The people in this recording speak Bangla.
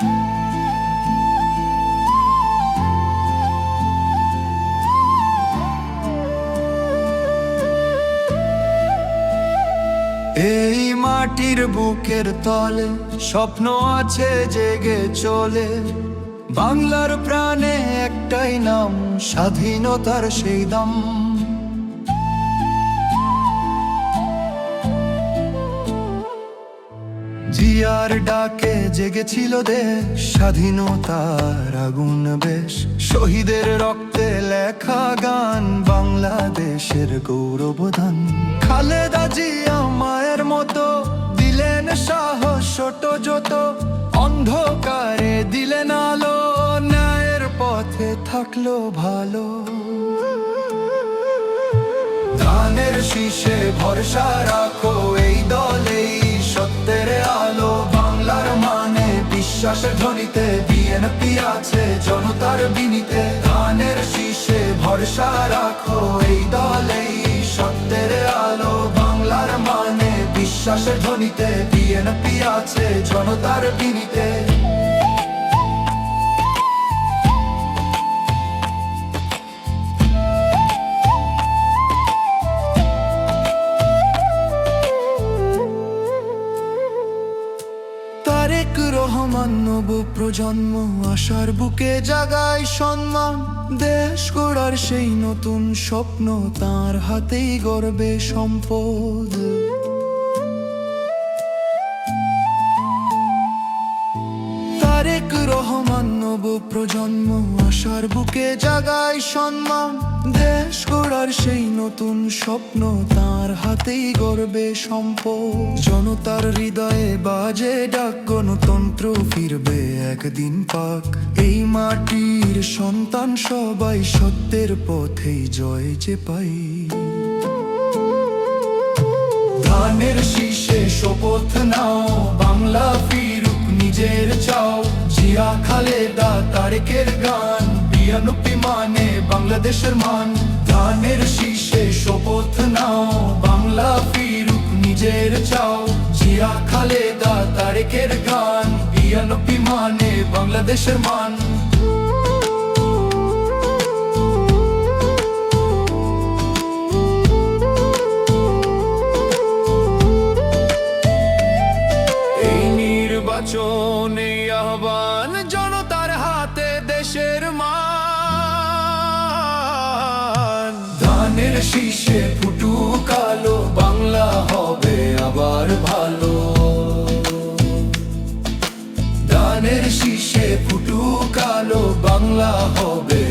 এই মাটির বুকের তলে স্বপ্ন আছে জেগে চলে। বাংলার প্রাণে একটাই নাম, স্বাধীনতার সেই দাম। জিয়ার ডাকে জেগেছিল দেশ, স্বাধীনতার আগুন বেশ। শহীদের রক্তে লেখা গান, বাংলাদেশের গৌরবধান। খালেদা জিয়া মায়ের মতো, দিলেন সাহস ছোট যত। অন্ধকারে দিলেন আলো, ন্যায়ের পথে থাকল ভালো। ধানের শীষে ভরসা রাখো বিশ্বাসের ধ্বনিতে বিএনপি আছে, জনতার বিনিতে। ধানের শীষে ভরসা রাখো, এই দলেই সত্যের আলো। বাংলার মানে বিশ্বাসের ধ্বনিতে বিএনপি আছে, জনতার বিনীতে। নব প্রজন্ম, আশার বুকে জাগায় সম্মান দেশ গড়ার সেই নতুন স্বপ্ন, তার হাতেই গর্বে সম্পদ। প্রজন্ম, আশার বুকে জাগায় সম্মান। দেশ গড়ার সেই নতুন স্বপ্ন, তার হাতেই গর্বে সম্পদ। জনতার হৃদয়ে বাজে ডাক, গণতন্ত্র ফিরবে একদিন পাক। এই মাটির সন্তান সবাই সত্যের পথেই জয় যে পাই। ধানের শীষে শপথ নাও তারেকের গান বিয়ানুপি মানে বাংলাদেশের মান। ধানের শীষে শপথ নাও, বাংলা ফিরুক নিজের চাও। জিয়া খালেদা তারেকের গান বিয়ানুপি মানে বাংলাদেশের মান। এই নির্বাচনে আহ্বান শীষে ফুটু কালো বাংলা হবে আবার ভালো। দানের শীষে ফুটু কালো বাংলা হবে